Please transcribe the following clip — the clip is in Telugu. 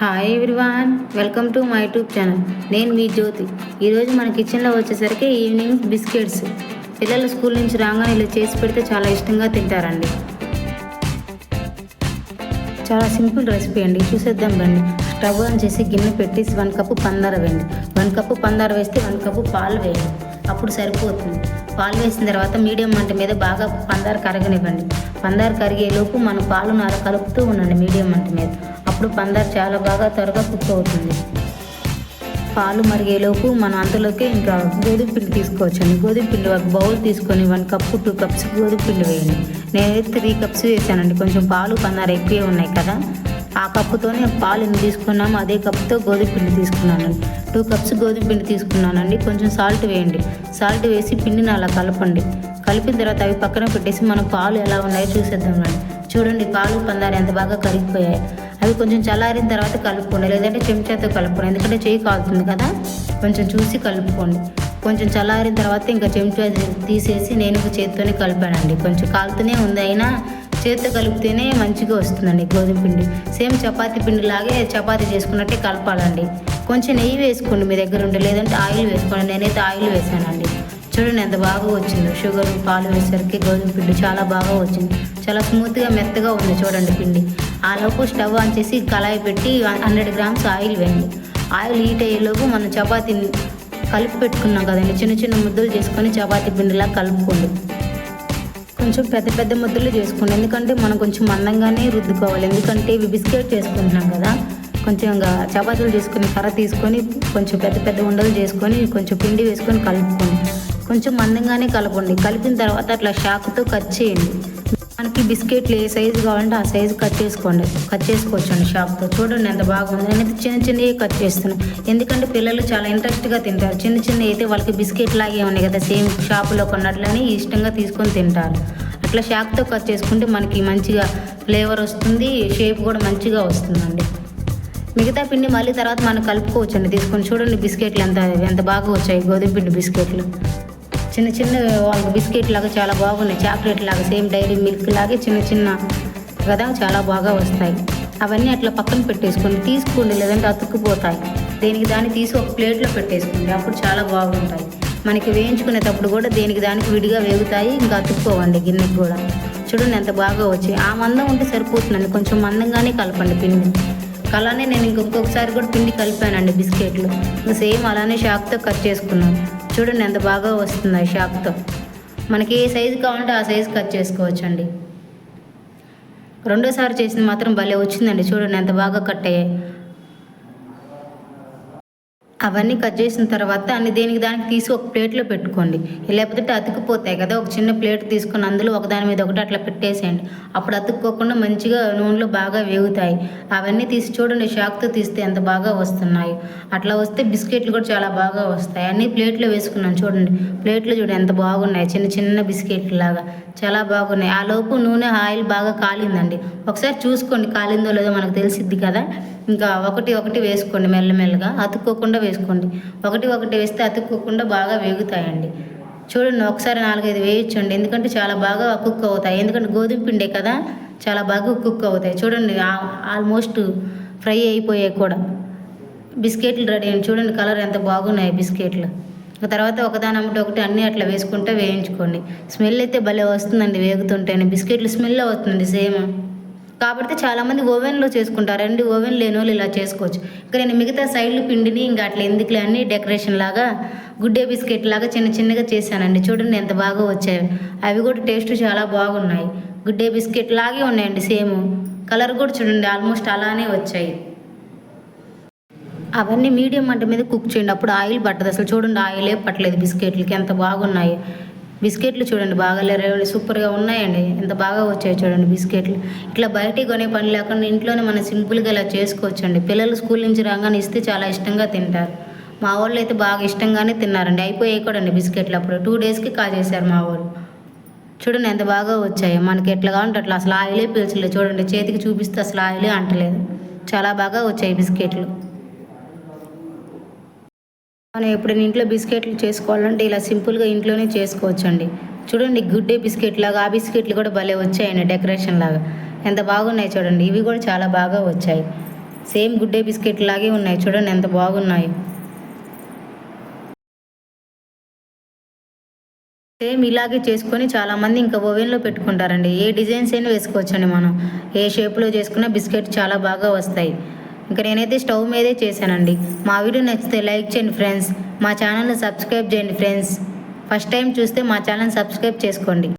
Hi everyone welcome to my YouTube channel నేను మీ జ్యోతి. ఈరోజు మన కిచెన్లో వచ్చేసరికి ఈవినింగ్ బిస్కెట్స్ పిల్లలు స్కూల్ నుంచి రాగానే ఇలా చేసి పెడితే చాలా ఇష్టంగా తింటారండి. చాలా సింపుల్ రెసిపీ అండి. చూసేద్దాం రండి. స్టవ్ ఆన్ చేసి గిన్నె పెట్టి వన్ కప్పు పందార వేయండి. వన్ కప్పు పందార వేస్తే వన్ కప్పు పాలు వేయండి. అప్పుడు సరిపోతుంది. పాలు వేసిన తర్వాత మీడియం మంట మీద బాగా పందార కరగనివ్వండి. పందారు కరిగేలోపు మనం పాలు నార కలుపుతూ ఉండండి మీడియం మంట మీద. అప్పుడు పందార్ చాలా బాగా త్వరగా కుక్ అవుతుంది పాలు మరిగేలోపు మనం అంతలోకి ఇంకా గోధుమ పిండి తీసుకోవచ్చండి. గోధుమ పిండి ఒక బౌల్ తీసుకొని వన్ కప్పు టూ కప్స్ గోధుమ పిండి వేయండి. నేను త్రీ కప్స్ వేసానండి. కొంచెం పాలు పన్నారు ఎక్కువే ఉన్నాయి కదా. ఆ కప్పుతోనే పాలు ఎన్ని తీసుకున్నాము అదే కప్పుతో గోధుమ పిండి తీసుకున్నానండి. టూ కప్స్ గోధుమ పిండి తీసుకున్నానండి. కొంచెం సాల్ట్ వేయండి. సాల్ట్ వేసి పిండిని అలా కలపండి. కలిపిన తర్వాత అవి పక్కన పెట్టేసి మనం పాలు ఎలా ఉన్నాయో చూసేద్దాం చూడండి పాలు పందారు ఎంత బాగా కరిగిపోయాయి. అవి కొంచెం చల్లారిన తర్వాత కలుపుకోండి. లేదంటే చెంచాతో కలుపుకోండి. ఎందుకంటే చేయి కాలుతుంది కదా. కొంచెం చూసి కలుపుకోండి. కొంచెం చల్లారిన తర్వాత ఇంకా చెంచా తీసేసి నేను ఇంకా చేతితోనే కలిపానండి. కొంచెం కాలుతూనే ఉంది. అయినా చేతితో కలిపితేనే మంచిగా వస్తుందండి గోధుమ పిండి. సేమ్ చపాతీ పిండి లాగే చపాతీ చేసుకున్నట్టే కలపాలండి. కొంచెం నెయ్యి వేసుకోండి మీ దగ్గర ఉంటే లేదంటే ఆయిల్ వేసుకోండి. నేనైతే ఆయిల్ వేసానండి. చూడండి ఎంత బాగా వచ్చిందో. షుగర్ పాలు వేసరికి గోధుమ పిండి చాలా బాగా వచ్చింది. చాలా స్మూత్గా మెత్తగా ఉంది చూడండి పిండి. ఆ లోపు స్టవ్ ఆన్ చేసి కళాయి పెట్టి హండ్రెడ్ గ్రామ్స్ ఆయిల్ వేయండి. ఆయిల్ హీట్ అయ్యేలోపు మనం చపాతీని కలిపి పెట్టుకున్నాం కదండి. చిన్న చిన్న ముద్దలు చేసుకొని చపాతీ పిండిలా కలుపుకోండి. కొంచెం పెద్ద పెద్ద ముద్దలు చేసుకోండి. ఎందుకంటే మనం కొంచెం మందంగానే రుద్దుకోవాలి. ఎందుకంటే ఇవి బిస్కెట్ చేసుకుంటున్నాం కదా. కొంచెం ఇంకా చపాతీలు చేసుకుని కర్ర తీసుకొని కొంచెం పెద్ద పెద్ద ఉండలు చేసుకొని కొంచెం పిండి వేసుకొని కలుపుకోండి. కొంచెం మందంగానే కలపండి. కలిపిన తర్వాత అట్లా షాక్తో కట్ చేయండి. మనకి బిస్కెట్లు ఏ సైజు కావాలంటే ఆ సైజు కట్ చేసుకోండి. కట్ చేసుకోవచ్చు అండి షాప్తో చూడండి ఎంత బాగుంది. నేనైతే చిన్న చిన్నవి కట్ చేస్తున్నాను. ఎందుకంటే పిల్లలు చాలా ఇంట్రెస్ట్గా తింటారు. చిన్న చిన్న అయితే వాళ్ళకి బిస్కెట్ లాగే ఉన్నాయి కదా. సేమ్ షాపులో కొన్నట్లని ఇష్టంగా తీసుకొని తింటారు. అట్లా షాప్తో కట్ చేసుకుంటే మనకి మంచిగా ఫ్లేవర్ వస్తుంది షేప్ కూడా మంచిగా వస్తుందండి. మిగతా పిండి మళ్ళీ తర్వాత మనం కలుపుకోవచ్చండి. తీసుకొని చూడండి బిస్కెట్లు ఎంత ఎంత బాగా వచ్చాయి. గోధుమ పిండి బిస్కెట్లు. చిన్న చిన్న వాళ్ళకి బిస్కెట్ లాగా చాలా బాగున్నాయి. చాక్లెట్ లాగా సేమ్ డైరీ మిల్క్ లాగే చిన్న చిన్న కదా చాలా బాగా వస్తాయి. అవన్నీ అట్లా పక్కన పెట్టేసుకోండి. తీసుకోండి లేదంటే అతుక్కుపోతాయి. దేనికి దాన్ని తీసి ఒక ప్లేట్లో పెట్టేసుకోండి. అప్పుడు చాలా బాగుంటాయి. మనకి వేయించుకునేటప్పుడు కూడా దేనికి దానికి విడిగా వేగుతాయి ఇంకా అతుక్కోవండి గిన్నెకి కూడా. చూడండి ఎంత బాగా వచ్చాయి. ఆ మందం ఉంటే సరిపోతుందండి. కొంచెం మందంగానే కలపండి పిండి. అలానే నేను ఇంకొకసారి కూడా పిండి కలిపానండి బిస్కెట్లు. సేమ్ అలానే షాక్తో కట్ చేసుకున్నాను. చూడండి ఎంత బాగా వస్తుంది షాక్తో మనకి ఏ సైజు కావాలంటే ఆ సైజు కట్ చేసుకోవచ్చు అండి రెండోసారి చేసింది మాత్రం భలే వచ్చిందండి. చూడండి ఎంత బాగా కట్ అయ్యాయి. అవన్నీ కట్ చేసిన తర్వాత అన్ని దేనికి దానికి తీసి ఒక ప్లేట్లో పెట్టుకోండి. లేకపోతే అతుక్కుపోతాయి కదా ఒక చిన్న ప్లేట్ తీసుకొని అందులో ఒకదాని మీద ఒకటి అట్లా పెట్టేసేయండి. అప్పుడు అతుక్కోకుండా మంచిగా నూనెలో బాగా వేగుతాయి. అవన్నీ తీసి చూడండి షాక్తో తీస్తే ఎంత బాగా వస్తున్నాయి. అట్లా వస్తే బిస్కెట్లు కూడా చాలా బాగా వస్తాయి. అన్ని ప్లేట్లో వేసుకున్నాను చూడండి. ప్లేట్లో చూడండి ఎంత బాగున్నాయి చిన్న చిన్న బిస్కెట్లు లాగా చాలా బాగున్నాయి. ఆ లోపు నూనె ఆయిల్ బాగా కాలిందండి. ఒకసారి చూసుకోండి కాలిందో లేదో మనకు తెలిసిద్ది కదా. ఇంకా ఒకటి ఒకటి వేసుకోండి మెల్లమెల్లగా. అతుక్కోకుండా వేసుకోండి. ఒకటి ఒకటి వేస్తే అతుక్కోకుండా బాగా వేగుతాయండి. చూడండి ఒకసారి నాలుగైదు వేయించండి ఎందుకంటే చాలా బాగా కుక్ అవుతాయి. ఎందుకంటే గోధుమ పిండే కదా చాలా బాగా కుక్ అవుతాయి. చూడండి ఆల్మోస్ట్ ఫ్రై అయిపోయాయి కూడా. బిస్కెట్లు రెడీ అయ్యి చూడండి కలర్ ఎంత బాగున్నాయి బిస్కెట్లు. తర్వాత ఒకదాని అమ్మటి ఒకటి అన్నీ అట్లా వేసుకుంటే వేయించుకోండి. స్మెల్ అయితే భలే వస్తుందండి వేగుతుంటేనే. బిస్కెట్లు స్మెల్ అవుతుంది సేమ్. కాబట్టి చాలామంది ఓవెన్లో చేసుకుంటారండి ఓవెన్ లేని వాళ్ళు ఇలా చేసుకోవచ్చు. ఇంకా నేను మిగతా సైడ్లు పిండిని ఇంకా అట్లా ఎందుకులే అన్ని డెకరేషన్ లాగా గుడ్డే బిస్కెట్ లాగా చిన్న చిన్నగా చేశానండి. చూడండి ఎంత బాగా వచ్చాయి. అవి కూడా టేస్ట్ చాలా బాగున్నాయి. గుడ్డే బిస్కెట్ లాగే ఉన్నాయండి సేమ్. కలర్ కూడా చూడండి ఆల్మోస్ట్ అలానే వచ్చాయి. అవన్నీ మీడియం మంట మీద కుక్ చేయండి. అప్పుడు ఆయిల్ పట్టదు. అసలు చూడండి ఆయిలే పట్టలేదు బిస్కెట్లకి. ఎంత బాగున్నాయి. బిస్కెట్లు చూడండి బాగా లేరు సూపర్గా ఉన్నాయండి. ఎంత బాగా వచ్చాయి చూడండి బిస్కెట్లు. ఇట్లా బయటికి కొనే పని లేకుండా ఇంట్లోనే మనం సింపుల్గా ఇలా చేసుకోవచ్చండి. పిల్లలు స్కూల్ నుంచి రాగానే ఇస్తే చాలా ఇష్టంగా తింటారు. మా వాళ్ళు అయితే బాగా ఇష్టంగానే తిన్నారండి. అయిపోయాయి కూడా అండి బిస్కెట్లు అప్పుడు. టూ డేస్కి కాజేశారు మా వాళ్ళు. చూడండి ఎంత బాగా వచ్చాయి. మనకి ఎట్లా కావాలంటే అట్లా. అసలు ఆయిలే పీల్చలేదు. చూడండి చేతికి చూపిస్తే అసలు ఆయిలే అంటలేదు. చాలా బాగా వచ్చాయి బిస్కెట్లు. మనం ఎప్పుడైనా ఇంట్లో బిస్కెట్లు చేసుకోవాలంటే ఇలా సింపుల్గా ఇంట్లోనే చేసుకోవచ్చండి. చూడండి గుడ్డే బిస్కెట్ లాగా ఆ బిస్కెట్లు కూడా భలే వచ్చాయండి డెకరేషన్ లాగా. ఎంత బాగున్నాయి చూడండి. ఇవి కూడా చాలా బాగా వచ్చాయి. సేమ్ గుడ్ డే బిస్కెట్ లాగే ఉన్నాయి. చూడండి ఎంత బాగున్నాయి. సేమ్ ఇలాగే చేసుకొని చాలామంది ఇంకా ఓవెన్లో పెట్టుకుంటారండి. ఏ డిజైన్స్ అయినా వేసుకోవచ్చండి మనం. ఏ షేప్లో చేసుకున్న బిస్కెట్ చాలా బాగా వస్తాయి. ఇక నేనైతే స్టవ్ మీదే చేశానండి. మా వీడియో నచ్చితే లైక్ చేయండి ఫ్రెండ్స్. మా ఛానల్ని సబ్స్క్రైబ్ చేయండి ఫ్రెండ్స్. ఫస్ట్ టైం చూస్తే మా ఛానల్ సబ్స్క్రైబ్ చేసుకోండి.